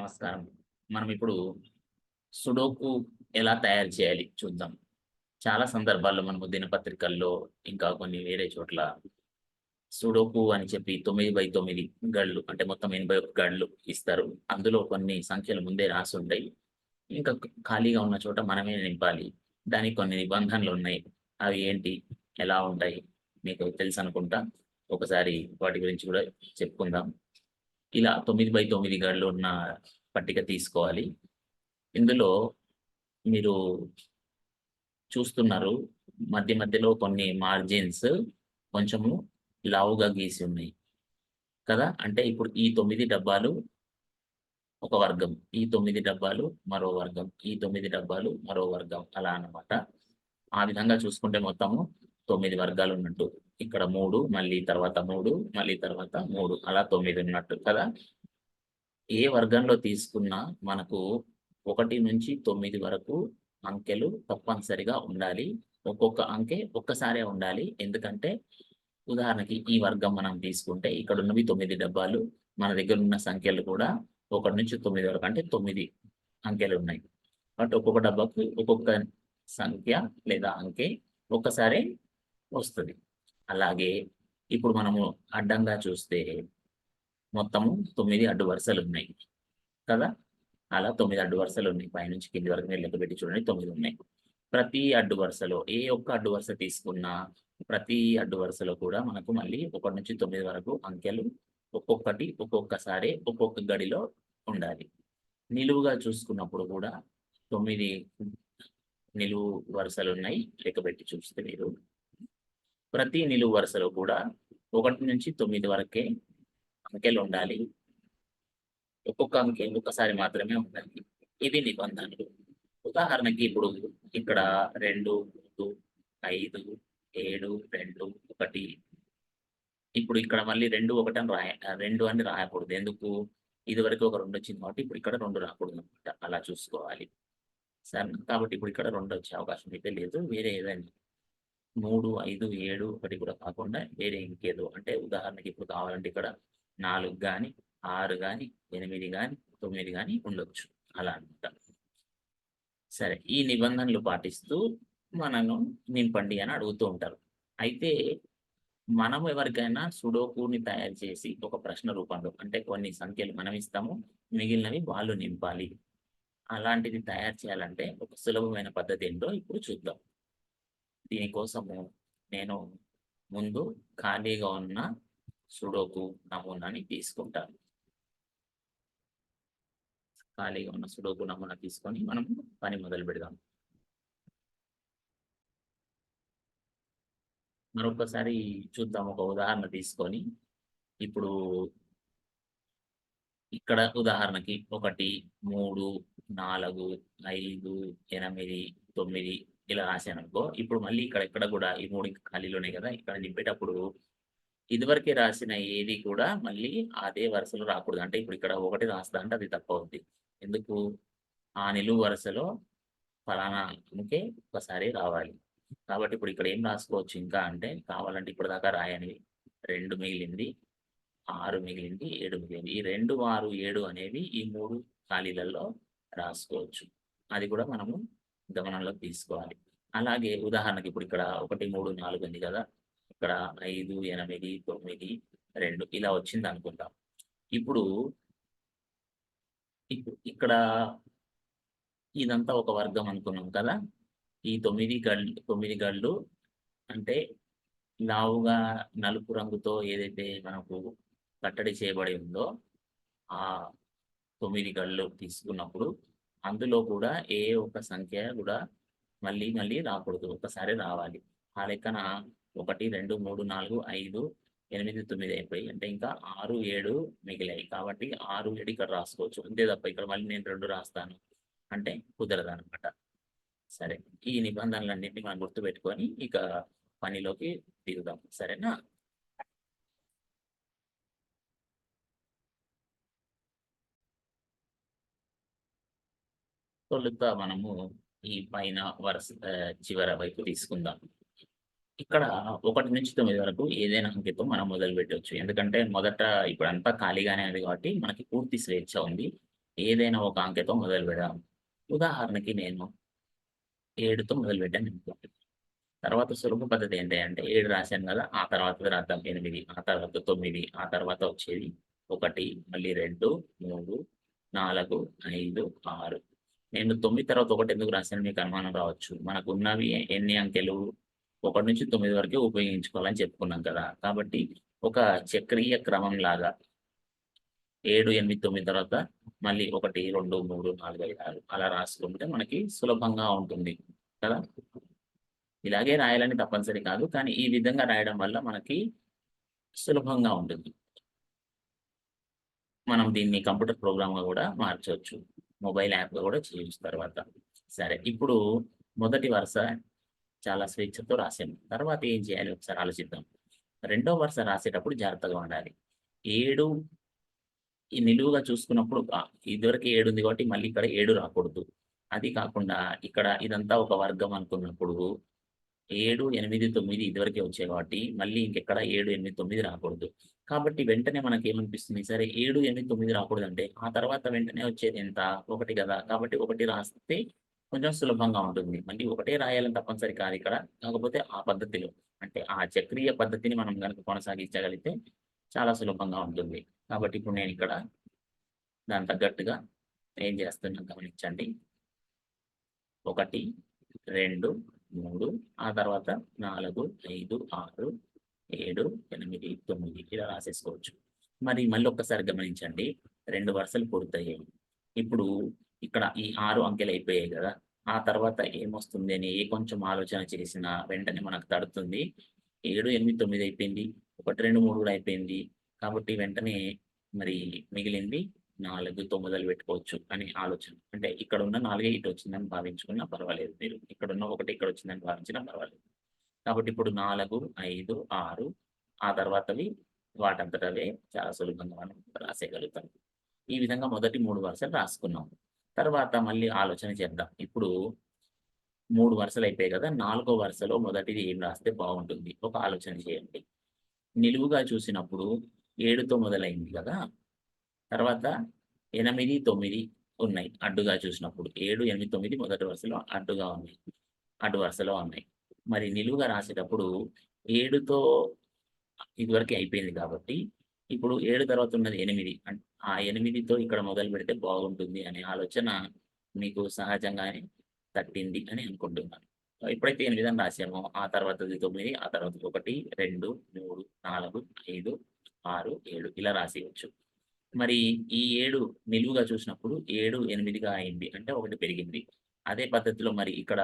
నమస్కారం. మనం ఇప్పుడు సుడోకు ఎలా తయారు చేయాలి చూద్దాం. చాలా సందర్భాల్లో మనము దినపత్రికల్లో ఇంకా కొన్ని వేరే చోట్ల సుడోకు అని చెప్పి తొమ్మిది బై తొమ్మిది గళ్ళు అంటే మొత్తం ఎనభై ఒక గళ్ళు ఇస్తారు. అందులో కొన్ని సంఖ్యలు ముందే రాసి ఉంటాయి. ఇంకా ఖాళీగా ఉన్న చోట మనమే నింపాలి. దానికి కొన్ని నిబంధనలు ఉన్నాయి. అవి ఏంటి? ఎలా ఉంటాయి? మీకు తెలుసు అనుకుంటా. ఒకసారి వాటి గురించి కూడా చెప్పుకుందాం. ఇలా తొమ్మిది బై తొమ్మిది గడులు ఉన్న పట్టిక తీసుకోవాలి. ఇందులో మీరు చూస్తున్నారు మధ్య మధ్యలో కొన్ని మార్జిన్స్ కొంచెము లావుగా గీసి ఉన్నాయి. కదా? అంటే ఇప్పుడు ఈ తొమ్మిది డబ్బాలు ఒక వర్గం ఈ తొమ్మిది డబ్బాలు మరో వర్గం ఈ తొమ్మిది డబ్బాలు మరో వర్గం అలా అన్నమాట. ఆ విధంగా చూసుకుంటే మొత్తము తొమ్మిది వర్గాలు ఉన్నట్టు. ఇక్కడ మూడు మళ్ళీ తర్వాత మూడు మళ్ళీ తర్వాత మూడు అలా తొమ్మిది ఉన్నట్టు కదా? ఏ వర్గంలో తీసుకున్నా మనకు ఒకటి నుంచి తొమ్మిది వరకు అంకెలు తప్పనిసరిగా ఉండాలి. ఒక్కొక్క అంకె ఒక్కసారే ఉండాలి. ఎందుకంటే ఉదాహరణకి ఈ వర్గం మనం తీసుకుంటే ఇక్కడ ఉన్నవి తొమ్మిది డబ్బాలు మన దగ్గర ఉన్న సంఖ్యలు కూడా ఒకటి నుంచి తొమ్మిది వరకు అంటే తొమ్మిది అంకెలు ఉన్నాయి. బట్ ఒక్కొక్క డబ్బాకు ఒక్కొక్క సంఖ్య లేదా అంకె ఒక్కసారే వస్తుంది. అలాగే ఇప్పుడు మనము అడ్డంగా చూస్తే మొత్తము తొమ్మిది అడ్డు వరుసలు ఉన్నాయి. కదా? అలా తొమ్మిది అడ్డు వరుసలు ఉన్నాయి. పైనుంచి కింది వరకు మీరు లెక్క పెట్టి చూడండి తొమ్మిది ఉన్నాయి. ప్రతి అడ్డు వరుసలో ఏ ఒక్క అడ్డు వరుస తీసుకున్నా ప్రతి అడ్డు వరుసలో కూడా మనకు మళ్ళీ ఒకటి నుంచి తొమ్మిది వరకు అంకెలు ఒక్కొక్కటి ఒక్కొక్కసారి ఒక్కొక్క గడిలో ఉండాలి. నిలువుగా చూసుకున్నప్పుడు కూడా తొమ్మిది నిలువు వరుసలు ఉన్నాయి. లెక్క పెట్టి చూస్తే మీరు ప్రతి నిలువు వరుసలో కూడా ఒకటి నుంచి తొమ్మిది వరకే అంకెలు ఉండాలి. ఒక్కొక్క అంకె ఒక్కసారి మాత్రమే ఉండాలి. ఇవి నిబంధనలు. ఉదాహరణకి ఇప్పుడు ఇక్కడ రెండు మూడు ఐదు ఏడు రెండు ఒకటి. ఇప్పుడు ఇక్కడ మళ్ళీ రెండు ఒకటి అని రాయ రెండు అని రాయకూడదు. ఎందుకు? ఇది వరకు ఒక రెండు వచ్చింది కాబట్టి ఇప్పుడు ఇక్కడ రెండు రాకూడదు అనమాట అలా చూసుకోవాలి. సరే కాబట్టి ఇప్పుడు ఇక్కడ రెండు వచ్చే అవకాశం అయితే లేదు. వేరే ఏదైనా మూడు ఐదు ఏడు ఒకటి కూడా కాకుండా వేరే ఇంకేదో. అంటే ఉదాహరణకి ఇప్పుడు కావాలంటే ఇక్కడ నాలుగు కానీ ఆరు కానీ ఎనిమిది కానీ తొమ్మిది కానీ ఉండొచ్చు. అలా అనమాట సరే ఈ నిబంధనలు పాటిస్తూ మనను నింపండి అని అడుగుతూ ఉంటారు. అయితే మనం ఎవరికైనా సుడోకుని తయారు చేసి ఒక ప్రశ్న రూపంలో అంటే కొన్ని సంఖ్యలు మనం ఇస్తాము మిగిలినవి వాళ్ళు నింపాలి. అలాంటిది తయారు చేయాలంటే ఒక సులభమైన పద్ధతి ఏంటో ఇప్పుడు చూద్దాం. దీనికోసము నేను ముందు ఖాళీగా ఉన్న సుడోకు నమూనాని తీసుకుంటాను. ఖాళీగా ఉన్న సుడోకు నమూనా తీసుకొని మనం పని మొదలు పెడదాం. మరొకసారి చూద్దాం ఒక ఉదాహరణ తీసుకొని. ఇప్పుడు ఇక్కడ ఉదాహరణకి ఒకటి మూడు నాలుగు ఐదు ఎనిమిది తొమ్మిది ఇలా రాశాను అనుకో ఇప్పుడు మళ్ళీ ఇక్కడ ఇక్కడ కూడా ఈ మూడు ఖాళీలోనే కదా ఇక్కడ నింపేటప్పుడు ఇదివరకే రాసిన ఏది కూడా మళ్ళీ అదే వరుసలో రాకూడదు. అంటే ఇప్పుడు ఇక్కడ ఒకటి రాస్తా అంటే అది తప్పు అవుద్ది ఎందుకు? ఆ నిలువు వరుసలో ఫలానా అంకే ఒకసారి రావాలి. కాబట్టి ఇప్పుడు ఇక్కడ ఏం రాసుకోవచ్చు ఇంకా అంటే కావాలంటే ఇప్పుడు దాకా రాయనివి రెండు మిగిలింది ఆరు మిగిలింది ఏడు మిగిలింది. ఈ రెండు ఆరు ఏడు అనేవి ఈ మూడు ఖాళీలలో రాసుకోవచ్చు. అది కూడా మనము గమనంలోకి తీసుకోవాలి. అలాగే ఉదాహరణకి ఇప్పుడు ఇక్కడ ఒకటి మూడు నాలుగు ఉంది కదా. ఇక్కడ ఐదు ఎనిమిది తొమ్మిది రెండు ఇలా వచ్చింది అనుకుందాం. ఇప్పుడు ఇప్పుడు ఇక్కడ ఇదంతా ఒక వర్గం అనుకున్నాం కదా. ఈ తొమ్మిది గళ్ళు తొమ్మిది గళ్ళు అంటే లావుగా నలుపు రంగుతో ఏదైతే మనకు కట్టడి చేయబడి ఉందో ఆ తొమ్మిది గళ్ళు తీసుకున్నప్పుడు అందులో కూడా ఏ ఒక్క సంఖ్య కూడా మళ్ళీ మళ్ళీ రాకూడదు. ఒకసారి రావాలి. ఆ లెక్కన ఒకటి రెండు మూడు నాలుగు ఐదు ఎనిమిది తొమ్మిది అయిపోయి అంటే ఇంకా ఆరు ఏడు మిగిలాయి. కాబట్టి ఆరు ఏడు ఇక్కడ రాసుకోవచ్చు. అంతే తప్ప ఇక్కడ మళ్ళీ నేను రెండు రాస్తాను. అంటే కుదరదు అనమాట సరే. ఈ నిబంధనలన్నింటినీ మనం గుర్తుపెట్టుకొని ఇక పనిలోకి దిగుదాం. సరేనా? తొలుత మనము ఈ పైన వరుస చివర వైపు తీసుకుందాం. ఇక్కడ ఒకటి నుంచి తొమ్మిది వరకు ఏదైనా అంకెతో మనం మొదలు పెట్టవచ్చు ఎందుకంటే మొదట ఇప్పుడు అంతా ఖాళీగానే ఉంది కాబట్టి మనకి పూర్తి స్వేచ్ఛ ఉంది. ఏదైనా ఒక అంకెతో మొదలు పెడదాం. ఉదాహరణకి నేను ఏడుతో మొదలు పెట్టాను అనుకోండి. తర్వాత సులభ పద్ధతి ఏంటి అంటే ఏడు రాశాను కదా ఆ తర్వాత రాద్దాం ఎనిమిది ఆ తర్వాత తొమ్మిది ఆ తర్వాత వచ్చేది ఒకటి మళ్ళీ రెండు మూడు నాలుగు ఐదు ఆరు. నేను తొమ్మిది తర్వాత ఒకటి ఎందుకు రాశాను? మీకు అనుమానం రావచ్చు. మనకు ఉన్నవి ఎన్ని అంకెలు? ఒకటి నుంచి తొమ్మిది వరకే ఉపయోగించుకోవాలని చెప్పుకున్నాం కదా. కాబట్టి ఒక చక్రీయ క్రమం లాగా ఏడు ఎనిమిది తొమ్మిది తర్వాత మళ్ళీ ఒకటి రెండు మూడు నాలుగు ఐదు ఆరు అలా రాసుకుంటే మనకి సులభంగా ఉంటుంది కదా. ఇలాగే రాయాలని తప్పనిసరి కాదు. కానీ ఈ విధంగా రాయడం వల్ల మనకి సులభంగా ఉంటుంది. మనం దీన్ని కంప్యూటర్ ప్రోగ్రామ్గా కూడా మార్చవచ్చు. మొబైల్ యాప్లో కూడా చేయొచ్చు తర్వాత. సరే ఇప్పుడు మొదటి వరుస చాలా స్వేచ్ఛతో రాసాము తర్వాత ఏం చేయాలి? ఒకసారి ఆలోచిద్దాం. రెండో వరుస రాసేటప్పుడు జాగ్రత్తగా ఉండాలి. ఏడు ఈ నిలువుగా చూసుకున్నప్పుడు ఇదివరకు ఏడు ఉంది కాబట్టి మళ్ళీ ఇక్కడ ఏడు రాకూడదు. అది కాకుండా ఇక్కడ ఇదంతా ఒక వర్గం అనుకున్నప్పుడు ఏడు ఎనిమిది తొమ్మిది ఇదివరకే వచ్చాయి కాబట్టి మళ్ళీ ఇంకెక్కడ ఏడు ఎనిమిది తొమ్మిది రాకూడదు. కాబట్టి వెంటనే మనకి ఏమనిపిస్తుంది సరే ఏడు ఎనిమిది తొమ్మిది రాకూడదు అంటే ఆ తర్వాత వెంటనే వచ్చేది ఎంత? ఒకటి కదా. కాబట్టి ఒకటి రాస్తే కొంచెం సులభంగా ఉంటుంది. మళ్ళీ ఒకటే రాయాలని తప్పనిసరి కాదు ఇక్కడ. కాకపోతే ఆ పద్ధతిలో. అంటే ఆ చక్రీయ పద్ధతిని మనం కనుక కొనసాగించగలిగితే చాలా సులభంగా ఉంటుంది. కాబట్టి ఇప్పుడు నేను ఇక్కడ దాని తగ్గట్టుగా ఏం చేస్తున్నా గమనించండి. ఒకటి రెండు మూడు ఆ తర్వాత నాలుగు ఐదు ఆరు ఏడు ఎనిమిది తొమ్మిది ఇలా రాసేసుకోవచ్చు. మరి మళ్ళీ ఒక్కసారి గమనించండి రెండు వరుసలు పూర్తయ్యాయి. ఇప్పుడు ఇక్కడ ఈ ఆరు అంకెలు అయిపోయాయి కదా ఆ తర్వాత ఏమొస్తుంది అని ఏ కొంచెం ఆలోచన చేసినా వెంటనే మనకు తడుతుంది. ఏడు ఎనిమిది తొమ్మిది అయిపోయింది ఒకటి రెండు మూడు కూడా అయిపోయింది. కాబట్టి వెంటనే మరి మిగిలింది నాలుగు మొదలు పెట్టుకోవచ్చు అని ఆలోచన. అంటే ఇక్కడ ఉన్న నాలుగే ఇటు వచ్చిందని భావించుకున్నా పర్వాలేదు. మీరు ఇక్కడ ఉన్న ఒకటి ఇక్కడ వచ్చిందని భావించినా పర్వాలేదు. కాబట్టి ఇప్పుడు నాలుగు ఐదు ఆరు ఆ తర్వాతవి వాటంతటవే చాలా సులభంగా మనం రాసేయగలుగుతాం. ఈ విధంగా మొదటి మూడు వరుసలు రాసుకున్నాం. తర్వాత మళ్ళీ ఆలోచన చేద్దాం. ఇప్పుడు మూడు వరుసలు అయిపోయాయి కదా నాలుగో వరుసలో మొదటిది ఏం రాస్తే బాగుంటుంది? ఒక ఆలోచన చేయండి. నిలువుగా చూసినప్పుడు ఏడుతో మొదలైంది కదా తర్వాత ఎనిమిది తొమ్మిది ఉన్నాయి. అడ్డుగా చూసినప్పుడు ఏడు ఎనిమిది తొమ్మిది మొదటి వరుసలో అడ్డుగా ఉన్నాయి. అడ్డు వరుసలో ఉన్నాయి. మరి నిలువుగా రాసేటప్పుడు ఏడుతో ఇదివరకు అయిపోయింది కాబట్టి ఇప్పుడు ఏడు తర్వాత ఉన్నది ఎనిమిది. ఆ ఎనిమిదితో ఇక్కడ మొదలు పెడితే బాగుంటుంది అనే ఆలోచన మీకు సహజంగానే తట్టింది అని అనుకుంటున్నాను. ఎప్పుడైతే ఎనిమిది అని రాసామో ఆ తర్వాతది తొమ్మిది ఆ తర్వాత ఒకటి రెండు మూడు నాలుగు ఐదు ఆరు ఏడు ఇలా రాసేయచ్చు మరి ఈ ఏడు నిలువుగా చూసినప్పుడు ఏడు ఎనిమిదిగా అయింది అంటే ఒకటి పెరిగింది. అదే పద్ధతిలో మరి ఇక్కడ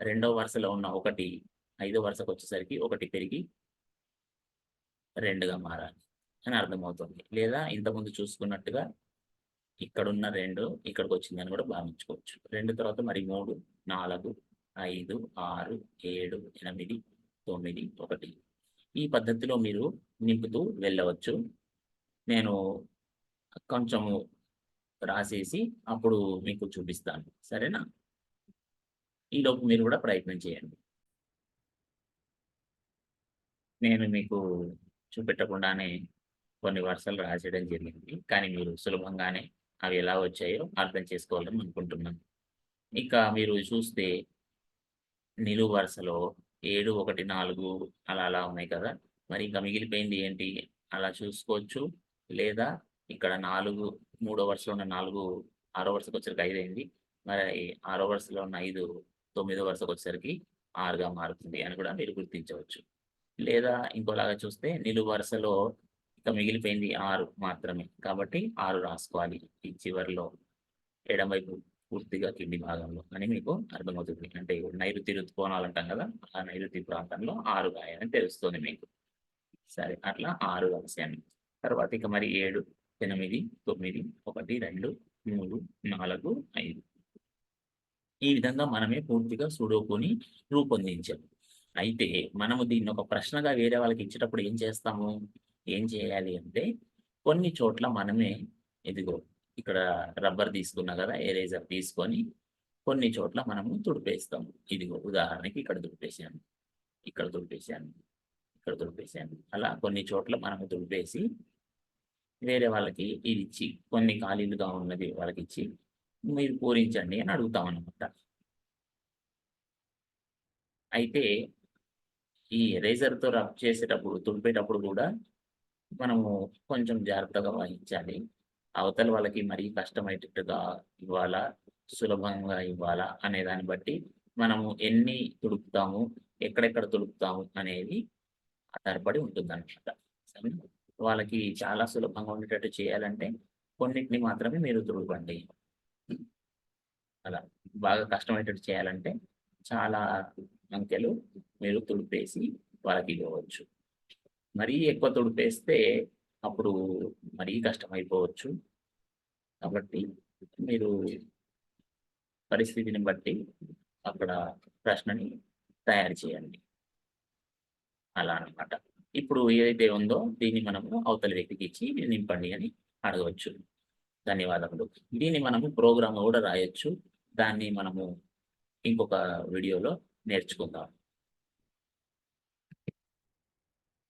రెండో వరుసలో ఉన్న ఒకటి ఐదో వరుసకు వచ్చేసరికి ఒకటి పెరిగి రెండుగా మారాలి అని అర్థమవుతుంది. లేదా ఇంతకుముందు చూసుకున్నట్టుగా ఇక్కడున్న రెండు ఇక్కడికి వచ్చిందని కూడా భావించుకోవచ్చు. రెండు తర్వాత మరి మూడు నాలుగు ఐదు ఆరు ఏడు ఎనిమిది తొమ్మిది ఒకటి. ఈ పద్ధతిలో మీరు నింపుతూ వెళ్ళవచ్చు. నేను కొంచెము రాసేసి అప్పుడు మీకు చూపిస్తాను. సరేనా? ఈలోపు మీరు కూడా ప్రయత్నం చేయండి. నేను మీకు చూపెట్టకుండానే కొన్ని వరుసలు రాసేయడం జరిగింది. కానీ మీరు సులభంగానే అవి ఎలా వచ్చాయో అర్థం చేసుకోవాలని అనుకుంటున్నాను. ఇక మీరు చూస్తే నిలువు వరుసలో ఏడు ఒకటి నాలుగు అలా అలా ఉన్నాయి కదా. మరి ఇంకా మిగిలిపోయింది ఏంటి? అలా చూసుకోవచ్చు లేదా ఇక్కడ నాలుగు మూడో వరుసలో ఉన్న నాలుగు ఆరో వరుసకు వచ్చరికి ఐదు అయింది. మరి ఆరో వరుసలో ఉన్న ఐదు తొమ్మిదో వరుసకు వచ్చేసరికి ఆరుగా మారుతుంది అని కూడా మీరు గుర్తించవచ్చు. లేదా ఇంకోలాగా చూస్తే నిలువు వరుసలో ఇక మిగిలిపోయింది ఆరు మాత్రమే. కాబట్టి ఆరు రాసుకోవాలి ఈ చివరిలో. ఎడమవైపు పూర్తిగా కింది భాగంలో అని మీకు అర్థమవుతుంది. అంటే నైరుతి ఋతుకోణాలు అంటాం కదా ఆ నైరుతి ప్రాంతంలో ఆరు గాయని తెలుస్తుంది మీకు. సరే అట్లా ఆరు రాశాను. తర్వాత ఇక మరి ఏడు. ఎనిమిది తొమ్మిది ఒకటి రెండు మూడు నాలుగు ఐదు. ఈ విధంగా మనమే పూర్తిగా సుడోకుని రూపొందించాము అయితే మనము దీన్ని ఒక ప్రశ్నగా వేరే వాళ్ళకి ఇచ్చేటప్పుడు ఏం చేస్తాము? ఏం చేయాలి అంటే కొన్ని చోట్ల మనమే ఇదిగో ఇక్కడ రబ్బర్ తీసుకున్నా కదా ఎరేజర్ తీసుకొని కొన్ని చోట్ల మనము తుడిపేస్తాము. ఇదిగో ఉదాహరణకి ఇక్కడ తుడిపేసాను ఇక్కడ తుడిపేసాను ఇక్కడ తుడిపేసాను అలా కొన్ని చోట్ల మనము తుడిపేసి వేరే వాళ్ళకి ఇది ఇచ్చి కొన్ని ఖాళీలుగా ఉన్నది వాళ్ళకి ఇచ్చి మీరు పూరించండి అని అడుగుతాం అనమాట అయితే ఈ ఎరేజర్తో రబ్ చేసేటప్పుడు తుడిపేటప్పుడు కూడా మనము కొంచెం జాగ్రత్తగా వహించాలి. అవతల వాళ్ళకి మరీ కష్టమయ్యేటట్టుగా ఇవ్వాలా? సులభంగా ఇవ్వాలా? అనే దాన్ని బట్టి మనము ఎన్ని తుడుపుతాము ఎక్కడెక్కడ తుడుపుతాము అనేది ఆధారపడి ఉంటుంది అనమాట వాళ్ళకి చాలా సులభంగా ఉండేటట్టు చేయాలంటే కొన్నిటిని మాత్రమే మీరు తుడపండి అలా బాగా కష్టమయ్యేటట్టు చేయాలంటే చాలా అంకెలు మీరు తుడిపేసి వాళ్ళకి ఇవ్వవచ్చు. మరీ ఎక్కువ తుడిపేస్తే అప్పుడు మరీ కష్టమైపోవచ్చు. కాబట్టి మీరు పరిస్థితిని బట్టి అక్కడ ప్రశ్నని తయారు చేయండి. అలా అన్నమాట. ఇప్పుడు ఏదైతే ఉందో దీన్ని మనము అవతల వ్యక్తికి ఇచ్చి నింపండి అని అడగవచ్చు. ధన్యవాదములు. దీన్ని మనము ప్రోగ్రామ్ కూడా రాయొచ్చు. దాన్ని మనము ఇంకొక వీడియోలో నేర్చుకుందాం.